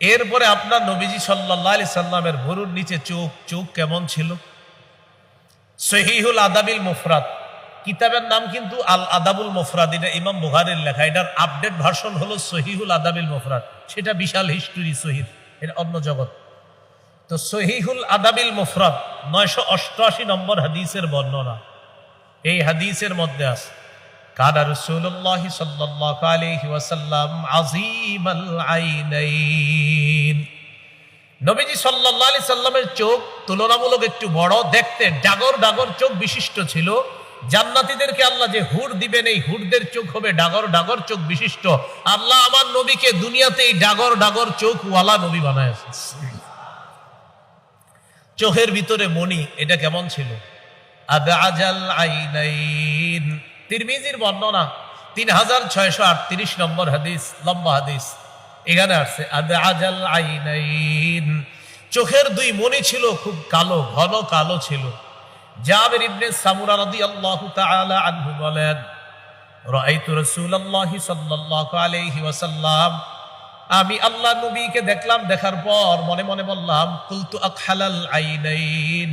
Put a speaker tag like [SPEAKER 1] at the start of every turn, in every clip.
[SPEAKER 1] এরপরে আপনার নবীজি সাল্লাহ সাল্লামের ভুরুর নিচে চোখ চোখ কেমন ছিল? সহিহুল আদাবিল মুফরাদ। কিতাবের নাম কিন্তু আল আদাবুল মুফরাদ, এটা ইমাম বুহারের লেখা। এটার আপডেট ভার্সন হলো সহিহুল আদাবিল মুফরাদ। সেটা বিশাল হিস্টোরি সহিদ এটা অন্য জগৎ। তো সহিহুল আদাবিল মুফরাদ, নয়শো অষ্টআশি নম্বর হাদিসের বর্ণনা। এই হাদিসের মধ্যে আছে। রসুল্লাহ সাল্লাল্লাহু আলাইহি ওয়াসাল্লাম আজিমাল আইনাইন নবীজি সাল্লামের চোখ তুলনামূলক একটু বড়, দেখতে ডাগর ডাগর চোখ বিশিষ্ট ছিল। জান্নাতীদেরকে আল্লাহ যে হুর দিবেন, এই হুরদের চোখ হবে ডাগর ডাগর চোখ বিশিষ্ট। আল্লাহ আমার নবীকে দুনিয়াতে এই ডাগর ডাগর চোখ ওয়ালা নবী বানায় চোখের ভিতরে মণি, এটা কেমন ছিল? আদাজাল আইনাইন। তিরমিজির বর্ণনা তিন হাজার ছয়শো আটত্রিশ নম্বর হাদিস, লম্বা হাদিস। এখানে আসছে আদাজাল আইনাইন। চোখের দুই মণি ছিল খুব কালো, ঘন কালো ছিল। জাবের ইবনে সামুরা রাদিয়াল্লাহু তাআলা আনহু বলেন, রাআইতু রাসূলুল্লাহি সাল্লাল্লাহু আলাইহি ওয়াসাল্লাম। আমি আল্লাহ নবীকে দেখলাম, দেখার পর মনে মনে বললাম, কুলতু আকহালাল আইনাইন।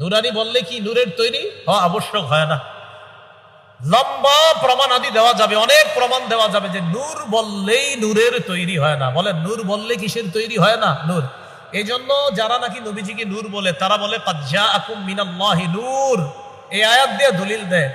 [SPEAKER 1] নুরানি বললে কি, নূরের তৈরি? হওয়া আবশ্যক হয় না। লম্বা প্রমাণ আদি দেওয়া যাবে, অনেক প্রমাণ দেওয়া যাবে যে নূর বললেই নূরের তৈরি হয় না। বলে নূর বললে কিসের তৈরি হয় না? নূর। এই জন্য যারা নাকি নবীজিকে নূর বলে, তারা বলে কাজ্জা আকুম মিনাল্লাহি নূর। এই আয়াত দিয়ে দলিল দেয়।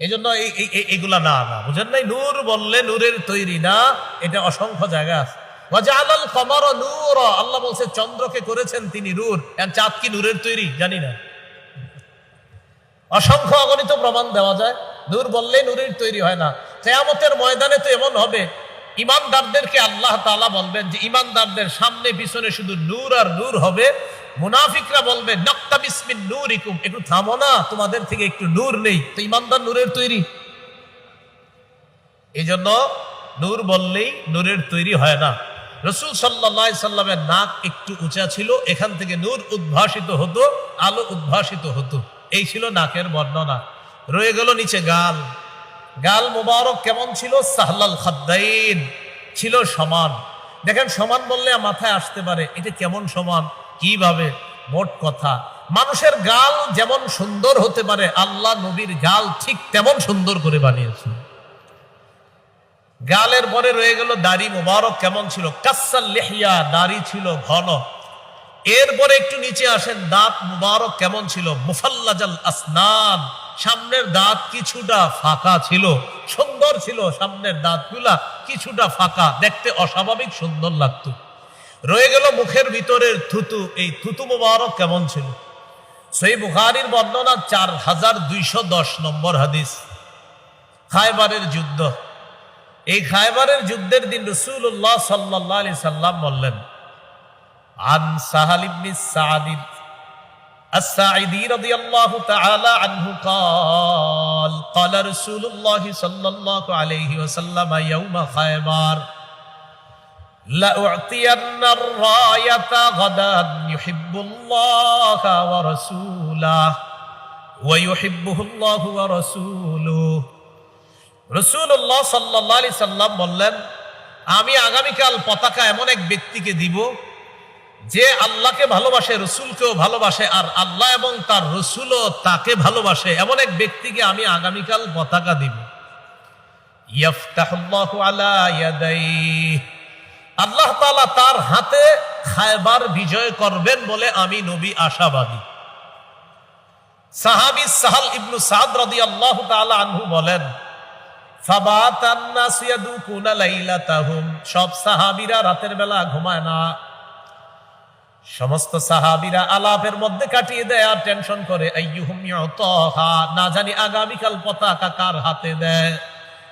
[SPEAKER 1] এই জন্য এই- এই- এই- এগুলা না না। বুঝেন নাই? নূর বললে নূরের তৈরি না, এটা অসংখ্য জায়গা আছে। ওয়াজআলাল কমারা নূরা, আল্লাহ বলছে, চন্দ্রকে করেছেন তিনি নূর। চাঁদ কি নূরের তৈরি? জানি না। অসংখ্য অগণিত প্রমাণ দেওয়া যায়। নূর বললে নূরের তৈরি হয় না। কেয়ামতের ময়দানে তো এমন হবে। ইমানদারদেরকে আল্লাহ তাআলা বলবেন যে, ইমানদারদের সামনে পিছনে শুধু নূর আর নূর হবে। মুনাফিকরা বলবে, নক্তা বিসমিন নূরিকুম। একটু থামো না, তোমাদের থেকে একটু নূর নেই। তো ইমানদার নূরের তৈরি। এই জন্য নূর বললেই নূরের তৈরি হয় না। রসুল সাল্লাহ সাল্লামের নাক একটু উঁচা ছিল, এখান থেকে নূর উদ্ভাসিত হতো, আলো উদ্ভাসিত হতো। এই ছিল নাকের বর্ণনা। রয়ে গেল নিচে গাল। গাল মোবারক কেমন ছিল? সাহলাল খাদ্দাইন। ছিল সমান। দেখেন, সমান বললে মাথায় আসতে পারে। এটা কেমন সমান? কীভাবে? মোট কথা, মানুষের গাল যেমন সুন্দর হতে পারে, আল্লাহ নবীর গাল ঠিক তেমন সুন্দর করে বানিয়েছেন। গালের পরে রয়ে গেল দাড়ি মোবারক কেমন ছিল? কাসাল লেহিয়া, দাড়ি ছিল ঘন। এরপরে একটু নিচে আসেন, দাঁত মুবারক কেমন ছিল? মুফাল্লাজাল আসনান, সামনের দাঁত কিছুটা ফাঁকা ছিল, সুন্দর ছিল, সামনের দাঁতগুলা কিছুটা ফাঁকা, দেখতে অস্বাভাবিক সুন্দর লাগতো। রয়ে গেল মুখের ভিতরের থুতু এই থুতু মুবারক কেমন ছিল সেই বুখারির বর্ণনা চার হাজার দুইশো দশ নম্বর হাদিস খায়বারের যুদ্ধ এই খায়বারের যুদ্ধের দিন রসুল্লাহ সাল্লাহ আলি সাল্লাম বললেন আন সাহাল ইবনি সাদিদ الساعدي رضي الله تعالى عنه قال قال رسول الله صلى الله عليه وسلم يوم خيبر لأعطين الراية غدا يحب الله ورسوله ويحبه الله ورسوله রসুল্লাহ সাল্লাহ আলি সাল্লাম বললেন আমি আগামীকাল পতাকা এমন এক ব্যক্তিকে দিব যে আল্লাহকে ভালোবাসে রসুলকেও ভালোবাসে আর আল্লাহ এবং তার রসুলও তাকে ভালোবাসে এমন এক ব্যক্তিকে আমি আগামীকাল পতাকা দিব ইয়াফতাহুল্লাহু আলা ইয়াদাইহি আল্লাহ তাআলা তার হাতে খায়বার বিজয় করবেন বলে আমি নবী আশাবাদী। সাহাবি সাহাল ইবনু সাদ রাদিয়াল্লাহু তাআলা আনহু বলেন সব সাহাবীরা রাতের বেলা ঘুমায় না। সমস্ত সাহাবীরা আলাপের মধ্যে কাটিয়ে দেয় আর টেনশন করে না জানি আগামীকাল পতাকা কার হাতে দেয়।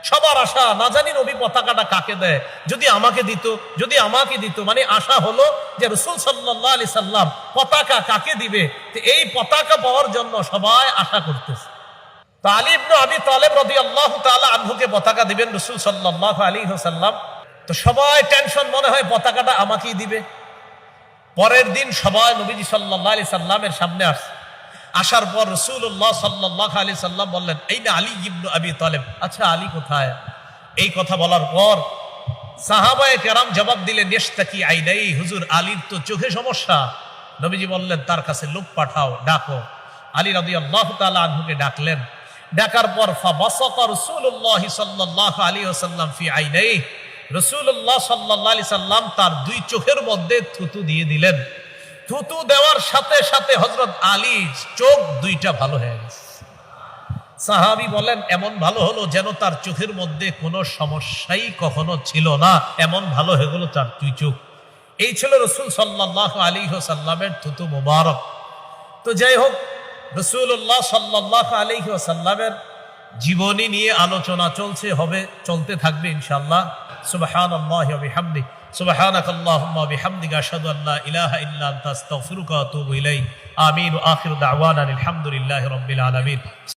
[SPEAKER 1] সবার আশা, না জানি নবী পতাকাটা কাকে দেয়। যদি আমাকে দিত, যদি আমাকে দিত মানে আশা হলো যে রসুল সাল্লাহ আলি সাল্লাম পতাকা কাকে দিবে? এই পতাকা পাওয়ার জন্য সবাই আশা করতেছে। তো আলী ইবনু আবি তালেব রদি আল্লাহ তাআলা আনহুকে পতাকা দিবেন রসুল সাল্লাহ আলী সাল্লাম। তো সবাই টেনশন মনে হয়, পতাকাটা আমাকেই দিবে। পরের দিন সবাই নবীজি সাল্লাহ আলি সাল্লামের সামনে আসছে। আসার পর রসুল্লাহ সাল্লাহ আলি সাল্লাম বললেন এই না আলী ইবনু আবি তালেব। আচ্ছা আলী কোথায়? এই কথা বলার পর সাহাবায়ে কেরাম জবাব দিলেন নেশতাকি আইনাই, হুজুর আলীর তো চোখে সমস্যা। নবীজি বললেন, তার কাছে লোক পাঠাও, ডাকো। আলী রবি আল্লাহ তালা আনহুকে ডাকলেন। ডাকার পর, ফাবাসাকা রাসূলুল্লাহ সাল্লাল্লাহু আলাইহি ওয়াসাল্লাম ফি আইনাই রসুল্লাহ সাল্লাল্লাহু আলাইহি সাল্লাম তার দুই চোখের মধ্যে থুতু দিয়ে দিলেন। থুতু দেওয়ার সাথে সাথে হজরত আলী চোখ দুইটা ভালো হয়ে গেছে। সাহাবি বলেন, এমন ভালো হলো যেন তার চোখের মধ্যে কোনো সমস্যাই কখনো ছিল না। এমন ভালো হয়ে গেল তার দুই চোখ। এই ছিল রসুল সাল্লাহ আলী সাল্লামের থুতু মুবারক। তো যাই হোক রসুল্লাহ সাল্লাহ আলী সাল্লামের জীবনী নিয়ে আলোচনা চলছে, হবে, চলতে থাকবে ইনশাল্লাহ সুবহান আল্লাহ বিহামদি سبحانك اللهم وبحمدك أشهد أن لا إله إلا أنت أستغفرك وأتوب إليك آمين وآخر دعوانا الحمد لله رب العالمين